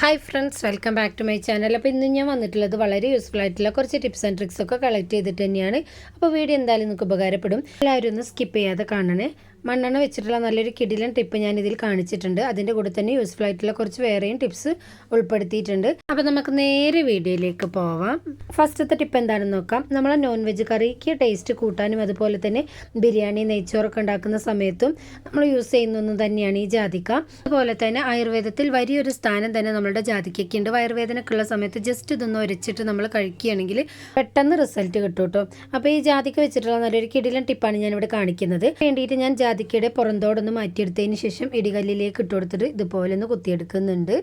Hi friends welcome back to my channel അപ്പോൾ ഇന്ന് ഞാൻ വന്നിട്ടുള്ളത് വളരെ യൂസ്ഫുൾ ആയിട്ടുള്ള കുറച്ച് ടിപ്സ് ആൻഡ് ട്രിക്സ് ഒക്കെ കളക്ട് ചെയ്തിട്ട് തന്നെയാണ്. അപ്പോൾ വീഡിയോ എന്തായാലും നിങ്ങൾക്ക് ഉപകാരപ്പെടും. എല്ലാവരും ഒന്ന് സ്കിപ്പ് ചെയ്യാതെ കാണണേ. മണ്ണെണ്ണ വെച്ചിട്ടുള്ള നല്ലൊരു കിടിലൻ ടിപ്പ് ഞാൻ ഇതിൽ കാണിച്ചിട്ടുണ്ട്. അതിന്റെ കൂടെ തന്നെ യൂസ്ഫുൾ ആയിട്ടുള്ള കുറച്ച് വേറെയും ടിപ്സ് ഉൾപ്പെടുത്തിയിട്ടുണ്ട്. അപ്പോൾ നമുക്ക് നേരെ വീഡിയോയിലേക്ക് പോവാം. ഫസ്റ്റത്തെ ടിപ്പ് എന്താണെന്ന് നോക്കാം. നമ്മൾ നോൺ വെജ് കറിക്ക് ടേസ്റ്റ് കൂട്ടാനും അതുപോലെ തന്നെ ബിരിയാണി നെയ്ച്ചോറൊക്കെ ഉണ്ടാക്കുന്ന സമയത്തും നമ്മൾ യൂസ് ചെയ്യുന്ന തന്നെയാണ് ഈ ജാതിക്ക. അതുപോലെ തന്നെ ആയുർവേദത്തിൽ വലിയൊരു സ്ഥാനം തന്നെ നമ്മളുടെ ജാതിക്കൊക്കെ ഉണ്ട്. വയറുവേദനക്കുള്ള സമയത്ത് ജസ്റ്റ് ഇതൊന്ന് ഉരച്ചിട്ട് നമ്മൾ കഴിക്കുകയാണെങ്കിൽ പെട്ടെന്ന് റിസൾട്ട് കിട്ടും കേട്ടോ അപ്പോൾ ഈ ജാതിക്ക വെച്ചിട്ടുള്ള നല്ലൊരു കിടിലൻ ടിപ്പാണ് ഞാൻ ഇവിടെ കാണിക്കുന്നത്. വേണ്ടിയിട്ട് ഞാൻ ജാതിക്കയുടെ പുറന്തോടൊന്ന് മാറ്റിയെടുത്തതിന് ശേഷം ഇടികല്ലിലേക്ക് ഇട്ട് കൊടുത്തിട്ട് ഇതുപോലെ ഒന്ന് കുത്തിയെടുക്കുന്നുണ്ട്.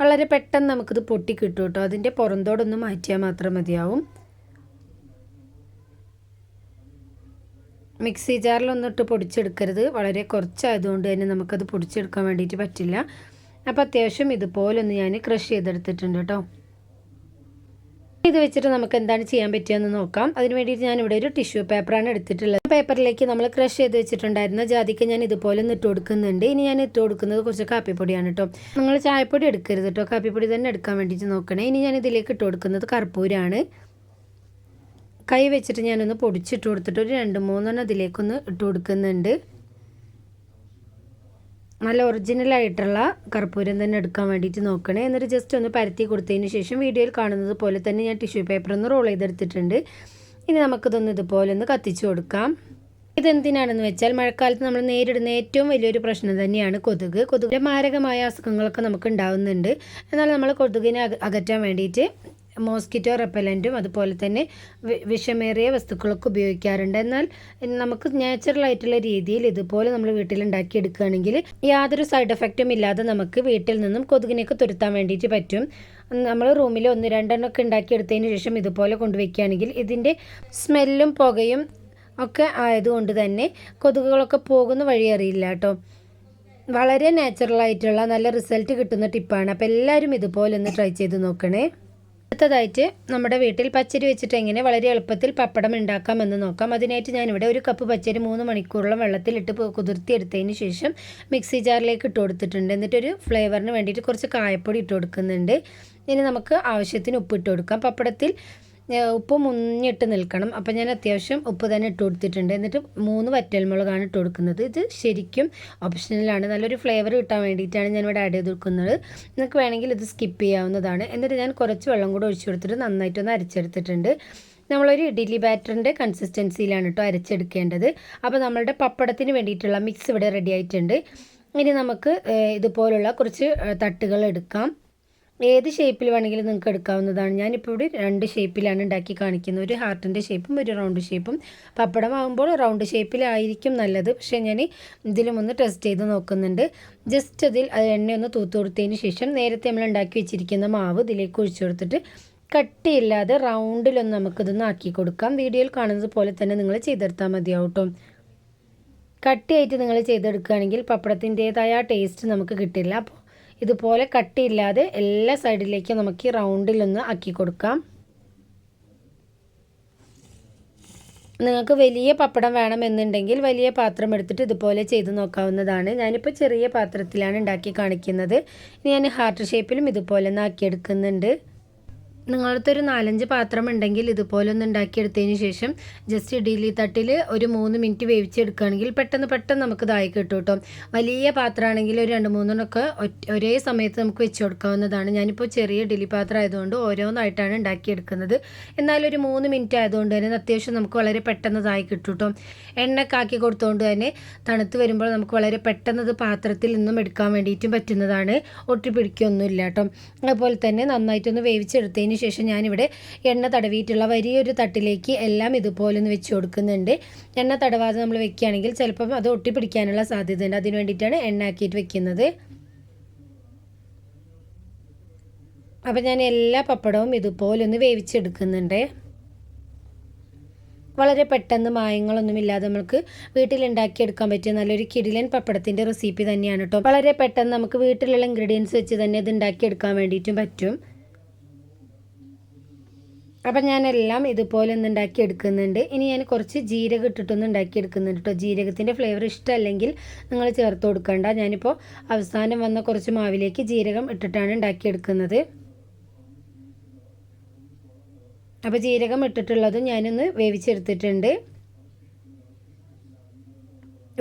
വളരെ പെട്ടെന്ന് നമുക്കിത് പൊട്ടി കിട്ടും കേട്ടോ. അതിന്റെ പുറന്തോടൊന്ന് മാറ്റിയാൽ മാത്രം മതിയാവും. മിക്സി ജാറിലൊന്നിട്ട് പൊടിച്ചെടുക്കരുത്. വളരെ കുറച്ചായതുകൊണ്ട് തന്നെ നമുക്കത് പൊടിച്ചെടുക്കാൻ വേണ്ടിയിട്ട് പറ്റില്ല. അപ്പോൾ അത്യാവശ്യം ഇതുപോലൊന്ന് ഞാൻ ക്രഷ് ചെയ്തെടുത്തിട്ടുണ്ട് കേട്ടോ. ഇത് വെച്ചിട്ട് നമുക്ക് എന്താണ് ചെയ്യാൻ പറ്റുകയെന്ന് നോക്കാം. അതിന് വേണ്ടിയിട്ട് ഞാൻ ഇവിടെ ഒരു ടിഷ്യൂ പേപ്പറാണ് എടുത്തിട്ടുള്ളത്. പേപ്പറിലേക്ക് നമ്മൾ ക്രഷ് ചെയ്ത് വെച്ചിട്ടുണ്ടായിരുന്ന ജാതിക്ക് ഞാൻ ഇതുപോലെ ഇട്ട് കൊടുക്കുന്നുണ്ട്. ഇനി ഞാൻ ഇട്ട് കൊടുക്കുന്നത് കുറച്ച് കാപ്പിപ്പൊടിയാണ് കേട്ടോ നിങ്ങൾ ചായപ്പൊടി എടുക്കരുത് കേട്ടോ കാപ്പിപ്പൊടി തന്നെ എടുക്കാൻ വേണ്ടിയിട്ട് നോക്കണേ. ഇനി ഞാൻ ഇതിലേക്ക് ഇട്ട് കൊടുക്കുന്നത് കർപ്പൂരാണ്. കൈ വെച്ചിട്ട് ഞാനൊന്ന് പൊടിച്ചിട്ട് കൊടുത്തിട്ട് ഒരു രണ്ട് മൂന്നെണ്ണം അതിലേക്കൊന്ന് ഇട്ട് കൊടുക്കുന്നുണ്ട്. നല്ല ഒറിജിനൽ ആയിട്ടുള്ള കർപ്പൂരം തന്നെ എടുക്കാൻ വേണ്ടിയിട്ട് നോക്കണേ. എന്നിട്ട് ജസ്റ്റ് ഒന്ന് പരത്തി കൊടുത്തതിന് ശേഷം വീഡിയോയിൽ കാണുന്നത് പോലെ തന്നെ ഞാൻ ടിഷ്യൂ പേപ്പർ ഒന്ന് റോൾ ചെയ്തെടുത്തിട്ടുണ്ട്. ഇനി നമുക്കിതൊന്ന് ഇതുപോലെ ഒന്ന് കത്തിച്ചു കൊടുക്കാം. ഇതെന്തിനാണെന്ന് വെച്ചാൽ മഴക്കാലത്ത് നമ്മൾ നേരിടുന്ന ഏറ്റവും വലിയൊരു പ്രശ്നം തന്നെയാണ് കൊതുക്. കൊതുകിന്റെ മാരകമായ അസുഖങ്ങളൊക്കെ നമുക്ക് ഉണ്ടാവുന്നുണ്ട്. എന്നാൽ നമ്മൾ കൊതുകിനെ അകറ്റാൻ വേണ്ടിയിട്ട് മോസ്കിറ്റോ റെപ്പലന്റും അതുപോലെ തന്നെ വിഷമേറിയ വസ്തുക്കളൊക്കെ ഉപയോഗിക്കാറുണ്ട്. എന്നാൽ നമുക്ക് നാച്ചുറൽ ആയിട്ടുള്ള രീതിയിൽ ഇതുപോലെ നമ്മൾ വീട്ടിൽ ഉണ്ടാക്കിയെടുക്കുകയാണെങ്കിൽ യാതൊരു സൈഡ് എഫക്റ്റും ഇല്ലാതെ നമുക്ക് വീട്ടിൽ നിന്നും കൊതുകിനെയൊക്കെ തുരുത്താൻ വേണ്ടിയിട്ട് പറ്റും. നമ്മൾ റൂമിൽ ഒന്ന് രണ്ടെണ്ണമൊക്കെ ഉണ്ടാക്കിയെടുത്തതിന് ശേഷം ഇതുപോലെ കൊണ്ടുവയ്ക്കുകയാണെങ്കിൽ ഇതിന്റെ സ്മെല്ലും പുകയും ഒക്കെ ആയതുകൊണ്ട് തന്നെ കൊതുകുകളൊക്കെ പോകുന്ന വഴി അറിയില്ല കേട്ടോ. വളരെ നാച്ചുറൽ ആയിട്ടുള്ള നല്ല റിസൾട്ട് കിട്ടുന്ന ടിപ്പാണ് അപ്പോൾ എല്ലാവരും ഇതുപോലെ ഒന്ന് ട്രൈ ചെയ്ത് നോക്കണേ. അടുത്തതായിട്ട് നമ്മുടെ വീട്ടിൽ പച്ചരി വെച്ചിട്ട് എങ്ങനെ വളരെ എളുപ്പത്തിൽ പപ്പടം ഉണ്ടാക്കാമെന്ന് നോക്കാം. അതിനായിട്ട് ഞാനിവിടെ ഒരു കപ്പ് പച്ചരി മൂന്ന് മണിക്കൂറോളം വെള്ളത്തിലിട്ട് കുതിർത്തിയെടുത്തതിന് ശേഷം മിക്സി ജാറിലേക്ക് ഇട്ട് കൊടുത്തിട്ടുണ്ട്. എന്നിട്ടൊരു ഫ്ലേവറിന് വേണ്ടിയിട്ട് കുറച്ച് കായപ്പൊടി ഇട്ട് കൊടുക്കുന്നുണ്ട്. ഇനി നമുക്ക് ആവശ്യത്തിന് ഉപ്പ് ഇട്ട് കൊടുക്കാം. പപ്പടത്തിൽ ഉപ്പ് മുന്നിട്ട് നിൽക്കണം. അപ്പോൾ ഞാൻ അത്യാവശ്യം ഉപ്പ് തന്നെ ഇട്ട് കൊടുത്തിട്ടുണ്ട്. എന്നിട്ട് മൂന്ന് വറ്റൽമുളകാണ് ഇട്ട് കൊടുക്കുന്നത്. ഇത് ശരിക്കും ഓപ്ഷണലാണ് നല്ലൊരു ഫ്ലേവർ കിട്ടാൻ വേണ്ടിയിട്ടാണ് ഞാൻ ഇവിടെ ആഡ് ചെയ്ത് കൊടുക്കുന്നത് നിങ്ങൾക്ക് വേണമെങ്കിൽ ഇത് സ്കിപ്പ് ചെയ്യാവുന്നതാണ്. എന്നിട്ട് ഞാൻ കുറച്ച് വെള്ളം കൂടെ ഒഴിച്ചു കൊടുത്തിട്ട് നന്നായിട്ടൊന്ന് അരച്ചെടുത്തിട്ടുണ്ട്. നമ്മളൊരു ഇഡ്ഡലി ബാറ്ററിന്റെ കൺസിസ്റ്റൻസിയിലാണ് കേട്ടോ അരച്ചെടുക്കേണ്ടത്. അപ്പോൾ നമ്മളുടെ പപ്പടത്തിന് വേണ്ടിയിട്ടുള്ള മിക്സ് ഇവിടെ റെഡി ആയിട്ടുണ്ട്. ഇനി നമുക്ക് ഇതുപോലുള്ള കുറച്ച് തട്ടുകൾ എടുക്കാം. ഏത് ഷേപ്പിൽ വേണമെങ്കിലും നിങ്ങൾക്ക് എടുക്കാവുന്നതാണ്. ഞാനിപ്പോൾ ഇവിടെ രണ്ട് ഷേപ്പിലാണ് ഉണ്ടാക്കി കാണിക്കുന്നത്. ഒരു ഹാർട്ടിന്റെ ഷേപ്പും ഒരു റൗണ്ട് ഷേപ്പും പപ്പടം ആകുമ്പോൾ റൗണ്ട് ഷേപ്പിലായിരിക്കും നല്ലത്. പക്ഷേ ഞാൻ ഇതിലും ഒന്ന് ടെസ്റ്റ് ചെയ്ത് നോക്കുന്നുണ്ട്. ജസ്റ്റ് അതിൽ എണ്ണയൊന്ന് തൂത്ത് കൊടുത്തതിന് ശേഷം നേരത്തെ നമ്മൾ ഉണ്ടാക്കി വെച്ചിരിക്കുന്ന മാവ് ഇതിലേക്ക് ഒഴിച്ചു കൊടുത്തിട്ട് കട്ടിയില്ലാതെ റൗണ്ടിലൊന്ന് നമുക്കിതൊന്ന് ആക്കി കൊടുക്കാം. വീഡിയോയിൽ കാണുന്നത് പോലെ തന്നെ നിങ്ങൾ ചെയ്തെടുത്താൽ മതിയാവും കേട്ടോ കട്ടിയായിട്ട് നിങ്ങൾ ചെയ്തെടുക്കുകയാണെങ്കിൽ പപ്പടത്തിന്റേതായ ടേസ്റ്റ് നമുക്ക് കിട്ടില്ല. അപ്പോൾ ഇതുപോലെ കട്ടിയില്ലാതെ എല്ലാ സൈഡിലേക്കും നമുക്ക് ഈ റൗണ്ടിലൊന്ന് ആക്കി കൊടുക്കാം. നിങ്ങൾക്ക് വലിയ പപ്പടം വേണമെന്നുണ്ടെങ്കിൽ വലിയ പാത്രം എടുത്തിട്ട് ഇതുപോലെ ചെയ്ത് നോക്കാവുന്നതാണ്. ഞാനിപ്പോൾ ചെറിയ പാത്രത്തിലാണ് ഉണ്ടാക്കി കാണിക്കുന്നത്. ഇനി ഞാൻ ഹാർട്ട് ഷേപ്പിലും ഇതുപോലെ ഒന്ന് ആക്കിയെടുക്കുന്നുണ്ട്. നിങ്ങളടുത്ത് ഒരു നാലഞ്ച് പാത്രം ഉണ്ടെങ്കിൽ ഇതുപോലെ ഒന്ന് ഉണ്ടാക്കിയെടുത്തതിന് ശേഷം ജസ്റ്റ് ഇഡ്ഡലി തട്ടിൽ ഒരു മൂന്ന് മിനിറ്റ് വേവിച്ചെടുക്കുകയാണെങ്കിൽ പെട്ടെന്ന് പെട്ടെന്ന് നമുക്ക് ഇതായി കിട്ടും കേട്ടോ. വലിയ പാത്രമാണെങ്കിൽ ഒരു രണ്ട് മൂന്നെണ്ണമൊക്കെ ഒരേ സമയത്ത് നമുക്ക് വെച്ച് കൊടുക്കാവുന്നതാണ്. ഞാനിപ്പോൾ ചെറിയ ഇഡ്ഡലി പാത്രം ആയതുകൊണ്ട് ഓരോന്നായിട്ടാണ് ഉണ്ടാക്കിയെടുക്കുന്നത്. എന്നാൽ ഒരു മൂന്ന് മിനിറ്റ് ആയതുകൊണ്ട് തന്നെ അത്യാവശ്യം നമുക്ക് വളരെ പെട്ടെന്ന് ഇതായി കിട്ടും കേട്ടോ. എണ്ണയൊക്കെ കൊടുത്തുകൊണ്ട് തന്നെ തണുത്ത് വരുമ്പോൾ നമുക്ക് വളരെ പെട്ടെന്ന് പാത്രത്തിൽ നിന്നും എടുക്കാൻ വേണ്ടിയിട്ടും പറ്റുന്നതാണ്. ഒട്ടി പിടിക്കൊന്നുമില്ല കേട്ടോ. അതുപോലെ തന്നെ നന്നായിട്ടൊന്ന് വേവിച്ചെടുത്തതിന് അതിന് ശേഷം ഞാനിവിടെ എണ്ണ തടവിയിട്ടുള്ള വലിയൊരു തട്ടിലേക്ക് എല്ലാം ഇതുപോലെ ഒന്ന് വെച്ച് കൊടുക്കുന്നുണ്ട്. എണ്ണ തടവാതെ നമ്മൾ വെക്കുകയാണെങ്കിൽ ചിലപ്പം അത് ഒട്ടിപ്പിടിക്കാനുള്ള സാധ്യതയുണ്ട്. അതിന് വേണ്ടിയിട്ടാണ് എണ്ണ ആക്കിയിട്ട് വെക്കുന്നത്. അപ്പം ഞാൻ എല്ലാ പപ്പടവും ഇതുപോലെ ഒന്ന് വേവിച്ചെടുക്കുന്നുണ്ട്. വളരെ പെട്ടെന്ന് മായങ്ങളൊന്നുമില്ലാതെ നമുക്ക് വീട്ടിലുണ്ടാക്കിയെടുക്കാൻ പറ്റിയ നല്ലൊരു കിടിലൻ പപ്പടത്തിന്റെ റെസിപ്പി തന്നെയാണ് കേട്ടോ വളരെ പെട്ടെന്ന് നമുക്ക് വീട്ടിലുള്ള ഇൻഗ്രീഡിയൻസ് വെച്ച് തന്നെ ഇത് ഉണ്ടാക്കിയെടുക്കാൻ വേണ്ടിയിട്ടും പറ്റും. അപ്പം ഞാനെല്ലാം ഇതുപോലെ ഒന്ന് ഉണ്ടാക്കി എടുക്കുന്നുണ്ട്. ഇനി ഞാൻ കുറച്ച് ജീരകം ഇട്ടിട്ടൊന്ന് ഉണ്ടാക്കി എടുക്കുന്നുണ്ട് കേട്ടോ ജീരകത്തിന്റെ ഫ്ലേവർ ഇഷ്ടമല്ലെങ്കിൽ നിങ്ങൾ ചേർത്ത് കൊടുക്കണ്ട. ഞാനിപ്പോൾ അവസാനം വന്ന കുറച്ച് മാവിലേക്ക് ജീരകം ഇട്ടിട്ടാണ് ഉണ്ടാക്കിയെടുക്കുന്നത് അപ്പോൾ ജീരകം ഇട്ടിട്ടുള്ളതും ഞാനൊന്ന് വേവിച്ചെടുത്തിട്ടുണ്ട്.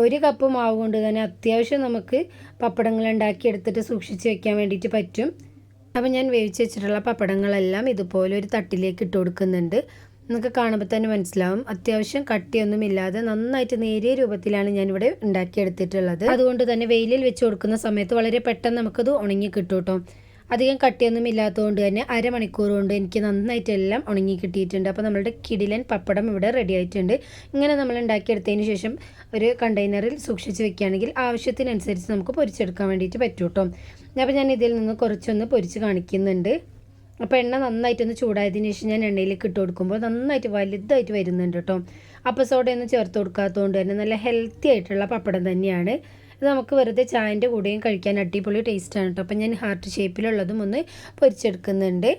ഒരു കപ്പ് മാവ് കൊണ്ട് തന്നെ അത്യാവശ്യം നമുക്ക് പപ്പടങ്ങൾ ഉണ്ടാക്കിയെടുത്തിട്ട് സൂക്ഷിച്ച് വെക്കാൻ വേണ്ടിയിട്ട് പറ്റും. അപ്പോൾ ഞാൻ വേവിച്ച് വെച്ചിട്ടുള്ള പപ്പടങ്ങളെല്ലാം ഇതുപോലെ ഒരു തട്ടിലേക്ക് ഇട്ട് കൊടുക്കുന്നുണ്ട്. നിങ്ങൾക്ക് കാണുമ്പോൾ തന്നെ മനസ്സിലാവും. അത്യാവശ്യം കട്ടിയൊന്നും ഇല്ലാതെ നന്നായിട്ട് നേരിയ രൂപത്തിലാണ് ഞാനിവിടെ ഉണ്ടാക്കിയെടുത്തിട്ടുള്ളത്. അതുകൊണ്ട് തന്നെ വെയിലിൽ വെച്ച് കൊടുക്കുന്ന സമയത്ത് വളരെ പെട്ടെന്ന് നമുക്കത് ഉണങ്ങി കിട്ടും കേട്ടോ അധികം കട്ടിയൊന്നും ഇല്ലാത്തതുകൊണ്ട് തന്നെ അരമണിക്കൂർ കൊണ്ട് എനിക്ക് നന്നായിട്ട് എല്ലാം ഉണങ്ങി കിട്ടിയിട്ടുണ്ട്. അപ്പോൾ നമ്മളുടെ കിടിലൻ പപ്പടം ഇവിടെ റെഡി ആയിട്ടുണ്ട്. ഇങ്ങനെ നമ്മൾ ഉണ്ടാക്കിയെടുത്തതിന് ശേഷം ഒരു കണ്ടെയ്നറിൽ സൂക്ഷിച്ച് വെക്കുകയാണെങ്കിൽ ആവശ്യത്തിനനുസരിച്ച് നമുക്ക് പൊരിച്ചെടുക്കാൻ വേണ്ടിയിട്ട് പറ്റും കേട്ടോ. അപ്പോൾ ഞാൻ ഇതിൽ നിന്ന് കുറച്ചൊന്ന് പൊരിച്ച് കാണിക്കുന്നുണ്ട്. അപ്പോൾ എണ്ണ നന്നായിട്ടൊന്ന് ചൂടായതിന് ശേഷം ഞാൻ എണ്ണയിലേക്ക് ഇട്ട് കൊടുക്കുമ്പോൾ നന്നായിട്ട് വലുതായിട്ട് വരുന്നുണ്ട് കേട്ടോ. അപ്പോൾ സോഡയൊന്നും ചേർത്ത് കൊടുക്കാത്തതുകൊണ്ട് തന്നെ നല്ല ഹെൽത്തി ആയിട്ടുള്ള പപ്പടം തന്നെയാണ്. ഇത് നമുക്ക് വെറുതെ ചായന്റെ കൂടെയും കഴിക്കാൻ അടിപൊളി ടേസ്റ്റാണ് കേട്ടോ അപ്പം ഞാൻ ഹാർട്ട് ഷേപ്പിലുള്ളതും ഒന്ന് പൊരിച്ചെടുക്കുന്നുണ്ട്.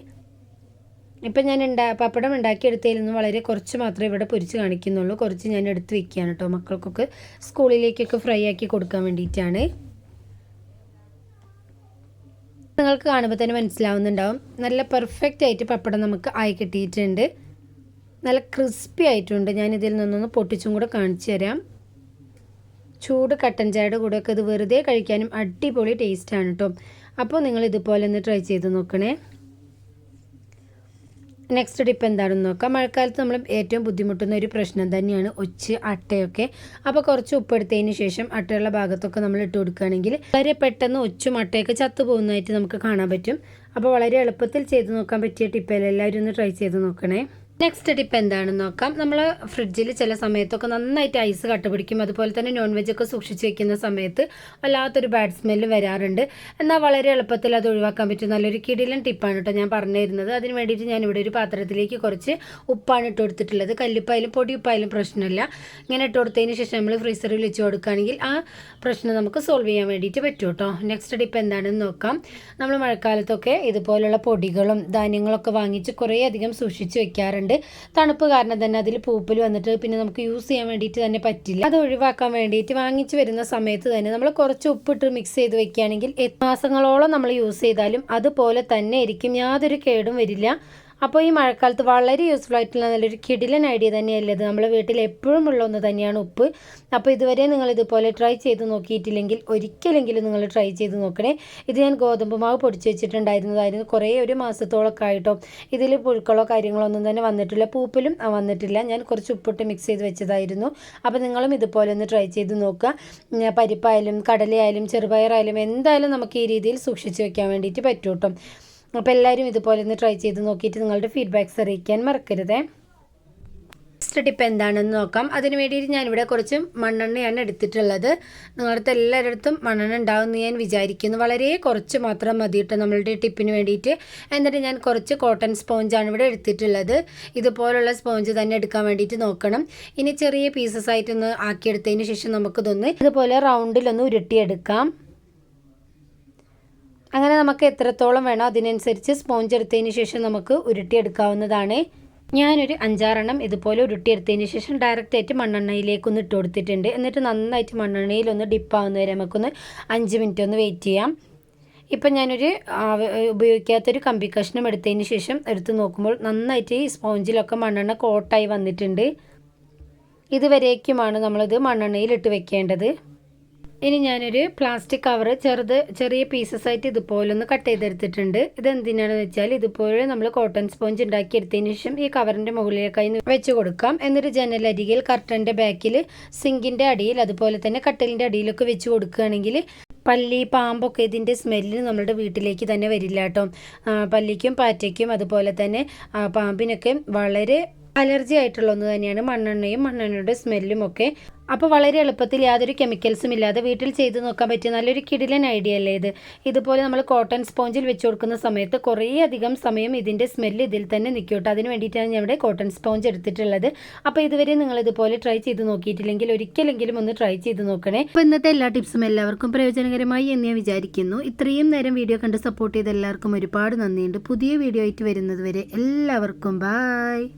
ഇപ്പം ഞാൻ ഉണ്ടാ പപ്പടം ഉണ്ടാക്കിയെടുത്തതിൽ നിന്ന് വളരെ കുറച്ച് മാത്രമേ ഇവിടെ പൊരിച്ച് കാണിക്കുന്നുള്ളൂ. കുറച്ച് ഞാൻ എടുത്ത് വെക്കുകയാണ് കേട്ടോ മക്കൾക്കൊക്കെ സ്കൂളിലേക്കൊക്കെ ഫ്രൈ ആക്കി കൊടുക്കാൻ വേണ്ടിയിട്ടാണ്. നിങ്ങൾക്ക് കാണുമ്പോൾ തന്നെ മനസ്സിലാവുന്നുണ്ടാവും. നല്ല പെർഫെക്റ്റ് ആയിട്ട് പപ്പടം നമുക്ക് ആയി കിട്ടിയിട്ടുണ്ട്. നല്ല ക്രിസ്പി ആയിട്ടുണ്ട്. ഞാൻ ഇതിൽ നിന്നൊന്ന് പൊട്ടിച്ചും കൂടെ കാണിച്ചു തരാം. ചൂട് കട്ടൻ ചായയുടെ കൂടെയൊക്കെ ഇത് വെറുതെ കഴിക്കാനും അടിപൊളി ടേസ്റ്റ് ആണ് കേട്ടോ അപ്പോൾ നിങ്ങൾ ഇതുപോലെ ഒന്ന് ട്രൈ ചെയ്ത് നോക്കണേ. നെക്സ്റ്റ് ടിപ്പ് എന്താണെന്ന് നോക്കാം. മഴക്കാലത്ത് നമ്മൾ ഏറ്റവും ബുദ്ധിമുട്ടുന്ന ഒരു പ്രശ്നം തന്നെയാണ് ഒച്ച് അട്ടയൊക്കെ. അപ്പോൾ കുറച്ച് ഉപ്പെടുത്തതിന് ശേഷം അട്ടയുള്ള ഭാഗത്തൊക്കെ നമ്മൾ ഇട്ട് കൊടുക്കുകയാണെങ്കിൽ വളരെ പെട്ടെന്ന് ഒച്ചും അട്ടയൊക്കെ ചത്തുപോകുന്നതായിട്ട് നമുക്ക് കാണാൻ പറ്റും. അപ്പോൾ വളരെ എളുപ്പത്തിൽ ചെയ്ത് നോക്കാൻ പറ്റിയ ടിപ്പല്ല എല്ലാവരും ഒന്ന് ട്രൈ ചെയ്ത് നോക്കണേ. നെക്സ്റ്റ് ടിപ്പ് എന്താണെന്ന് നോക്കാം. നമ്മൾ ഫ്രിഡ്ജിൽ ചില സമയത്തൊക്കെ നന്നായിട്ട് ഐസ് കട്ടുപിടിക്കും. അതുപോലെ തന്നെ നോൺ വെജ് ഒക്കെ സൂക്ഷിച്ച് വെക്കുന്ന സമയത്ത് വല്ലാത്തൊരു ബാഡ് സ്മെല്ല് വരാറുണ്ട്. എന്നാൽ വളരെ എളുപ്പത്തിൽ അത് ഒഴിവാക്കാൻ പറ്റും. നല്ലൊരു കിടിലൻ ടിപ്പാണ് കേട്ടോ ഞാൻ പറഞ്ഞു തരുന്നത് അതിന് വേണ്ടിയിട്ട് ഞാൻ ഇവിടെ ഒരു പാത്രത്തിലേക്ക് കുറച്ച് ഉപ്പാണ് ഇട്ട് കൊടുത്തിട്ടുള്ളത്. കല്ലുപ്പായാലും പൊടിയുപ്പായാലും പ്രശ്നമില്ല. ഇങ്ങനെ ഇട്ട് കൊടുത്തതിന് ശേഷം നമ്മൾ ഫ്രീസറിൽ വെച്ച് കൊടുക്കുകയാണെങ്കിൽ ആ പ്രശ്നം നമുക്ക് സോൾവ് ചെയ്യാൻ വേണ്ടിയിട്ട് പറ്റും കേട്ടോ നെക്സ്റ്റ് ടിപ്പ് എന്താണെന്ന് നോക്കാം. നമ്മൾ മഴക്കാലത്തൊക്കെ ഇതുപോലുള്ള പൊടികളും ധാന്യങ്ങളൊക്കെ വാങ്ങിച്ച് കുറേ അധികം സൂക്ഷിച്ച് വെക്കാറുണ്ട്. തണുപ്പ് കാരണം തന്നെ അതിൽ പൂപ്പൽ വന്നിട്ട് പിന്നെ നമുക്ക് യൂസ് ചെയ്യാൻ വേണ്ടിയിട്ട് തന്നെ പറ്റില്ല. അത് ഒഴിവാക്കാൻ വേണ്ടിയിട്ട് വാങ്ങിച്ചു വരുന്ന സമയത്ത് തന്നെ നമ്മൾ കുറച്ച് ഉപ്പിട്ട് മിക്സ് ചെയ്ത് വെക്കുകയാണെങ്കിൽ മാസങ്ങളോളം നമ്മൾ യൂസ് ചെയ്താലും അതുപോലെ തന്നെ ഇരിക്കും യാതൊരു കേടും വരില്ല. അപ്പോൾ ഈ മഴക്കാലത്ത് വളരെ യൂസ്ഫുൾ ആയിട്ടുള്ള നല്ലൊരു കിടിലൻ ഐഡിയ തന്നെയല്ലേ ഇത്. നമ്മളെ വീട്ടിൽ എപ്പോഴും ഉള്ള ഒന്ന് തന്നെയാണ് ഉപ്പ്. അപ്പോൾ ഇതുവരെ നിങ്ങൾ ഇതുപോലെ ട്രൈ ചെയ്ത് നോക്കിയിട്ടില്ലെങ്കിൽ ഒരിക്കലെങ്കിലും നിങ്ങൾ ട്രൈ ചെയ്ത് നോക്കണേ. ഇത് ഞാൻ ഗോതമ്പ് മാവ് പൊടിച്ച് വെച്ചിട്ടുണ്ടായിരുന്നതായിരുന്നു കുറേ ഒരു മാസത്തോളൊക്കെ ആയിട്ടോ. ഇതിൽ പുഴുക്കളോ കാര്യങ്ങളോ ഒന്നും തന്നെ വന്നിട്ടില്ല. പൂപ്പലും വന്നിട്ടില്ല. ഞാൻ കുറച്ച് ഉപ്പിട്ട് മിക്സ് ചെയ്ത് വെച്ചതായിരുന്നു. അപ്പോൾ നിങ്ങളും ഇതുപോലെ ഒന്ന് ട്രൈ ചെയ്ത് നോക്കുക. പരിപ്പായാലും കടലയായാലും ചെറുപയറായാലും എന്തായാലും നമുക്ക് ഈ രീതിയിൽ സൂക്ഷിച്ച് വെക്കാൻ വേണ്ടിയിട്ട് പറ്റും കേട്ടോ അപ്പോൾ എല്ലാവരും ഇതുപോലെ ഒന്ന് ട്രൈ ചെയ്ത് നോക്കിയിട്ട് നിങ്ങളുടെ ഫീഡ്ബാക്ക്സ് അറിയിക്കാൻ മറക്കരുതേ. നെക്സ്റ്റ് ടിപ്പ് എന്താണെന്ന് നോക്കാം. അതിന് വേണ്ടിയിട്ട് ഞാനിവിടെ കുറച്ച് മണ്ണെണ്ണയാണ് എടുത്തിട്ടുള്ളത്. നിങ്ങളുടെ എല്ലായിടത്തും മണ്ണെണ്ണ ഉണ്ടാവുമെന്ന് ഞാൻ വിചാരിക്കുന്നു. വളരെ കുറച്ച് മാത്രം മതി കേട്ടോ നമ്മളുടെ ടിപ്പിന് വേണ്ടിയിട്ട്. എന്നിട്ട് ഞാൻ കുറച്ച് കോട്ടൺ സ്പോഞ്ചാണ് ഇവിടെ എടുത്തിട്ടുള്ളത്. ഇതുപോലുള്ള സ്പോഞ്ച് തന്നെ എടുക്കാൻ വേണ്ടിയിട്ട് നോക്കണം. ഇനി ചെറിയ പീസസ് ആയിട്ടൊന്ന് ആക്കിയെടുത്തതിന് ശേഷം നമുക്കിതൊന്ന് ഇതുപോലെ റൗണ്ടിലൊന്ന് ഉരുട്ടിയെടുക്കാം. അങ്ങനെ നമുക്ക് എത്രത്തോളം വേണോ അതിനനുസരിച്ച് സ്പോഞ്ച് എടുത്തതിന് ശേഷം നമുക്ക് ഉരുട്ടിയെടുക്കാവുന്നതാണ്. ഞാനൊരു അഞ്ചാറെണ്ണം ഇതുപോലെ ഉരുട്ടിയെടുത്തതിന് ശേഷം ഡയറക്റ്റ് ആയിട്ട് മണ്ണെണ്ണയിലേക്ക് ഒന്ന് ഇട്ട് കൊടുത്തിട്ടുണ്ട്. എന്നിട്ട് നന്നായിട്ട് മണ്ണെണ്ണയിൽ ഒന്ന് ഡിപ്പാവുന്ന വരെ നമുക്കൊന്ന് അഞ്ച് മിനിറ്റ് ഒന്ന് വെയിറ്റ് ചെയ്യാം. ഇപ്പം ഞാനൊരു ഉപയോഗിക്കാത്തൊരു കമ്പി കഷ്ണം എടുത്തതിന് ശേഷം എടുത്ത് നോക്കുമ്പോൾ നന്നായിട്ട് ഈ സ്പോഞ്ചിലൊക്കെ മണ്ണെണ്ണ കോട്ടായി വന്നിട്ടുണ്ട്. ഇതുവരേക്കുമാണ് നമ്മളിത് മണ്ണെണ്ണയിൽ ഇട്ട് വെക്കേണ്ടത്. ഇനി ഞാനൊരു പ്ലാസ്റ്റിക് കവർ ചെറുത് ചെറിയ പീസസ് ആയിട്ട് ഇതുപോലെ ഒന്ന് കട്ട് ചെയ്തെടുത്തിട്ടുണ്ട്. ഇത് എന്തിനാണെന്ന് വെച്ചാൽ ഇതുപോലെ നമ്മൾ കോട്ടൺ സ്പോഞ്ച് ഉണ്ടാക്കിയെടുത്തതിന് ശേഷം ഈ കവറിന്റെ മുകളിലേക്കായി വെച്ച് കൊടുക്കാം. എന്നിട്ട് ജനലരികിൽ കർട്ടന്റെ ബാക്കിൽ സിങ്കിന്റെ അടിയിൽ അതുപോലെ തന്നെ കട്ടലിന്റെ അടിയിലൊക്കെ വെച്ച് കൊടുക്കുകയാണെങ്കിൽ പല്ലി പാമ്പൊക്കെ ഇതിന്റെ സ്മെല്ല് നമ്മുടെ വീട്ടിലേക്ക് തന്നെ വരില്ല കേട്ടോ. പല്ലിക്കും പാറ്റയ്ക്കും അതുപോലെ തന്നെ പാമ്പിനൊക്കെ വളരെ അലർജി ആയിട്ടുള്ള ഒന്ന് തന്നെയാണ് മണ്ണെണ്ണയും മണ്ണെണ്ണയുടെ സ്മെല്ലും ഒക്കെ. അപ്പോൾ വളരെ എളുപ്പത്തിൽ യാതൊരു കെമിക്കൽസും ഇല്ലാതെ വീട്ടിൽ ചെയ്ത് നോക്കാൻ പറ്റിയ നല്ലൊരു കിടിലൻ ഐഡിയ അല്ലേ ഇത്? ഇതുപോലെ നമ്മൾ കോട്ടൺ സ്പോഞ്ചിൽ വെച്ച് കൊടുക്കുന്ന സമയത്ത് കുറേ അധികം സമയം ഇതിന്റെ സ്മെല്ല് ഇതിൽ തന്നെ നിൽക്കോട്ടെ കേട്ടോ അതിന് വേണ്ടിയിട്ടാണ് ഞാൻ ഇവിടെ കോട്ടൺ സ്പോഞ്ച് എടുത്തിട്ടുള്ളത്. അപ്പോൾ ഇതുവരെ നിങ്ങൾ ഇതുപോലെ ട്രൈ ചെയ്ത് നോക്കിയിട്ടില്ലെങ്കിൽ ഒരിക്കലെങ്കിലും ഒന്ന് ട്രൈ ചെയ്ത് നോക്കണേ. അപ്പോൾ ഇന്നത്തെ എല്ലാ ടിപ്സും എല്ലാവർക്കും പ്രയോജനകരമായി എന്ന് ഞാൻ വിചാരിക്കുന്നു. ഇത്രയും നേരം വീഡിയോ കണ്ട് സപ്പോർട്ട് ചെയ്ത എല്ലാവർക്കും ഒരുപാട് നന്ദിയുണ്ട്. പുതിയ വീഡിയോ ആയിട്ട് വരുന്നത് വരെ എല്ലാവർക്കും ബായ്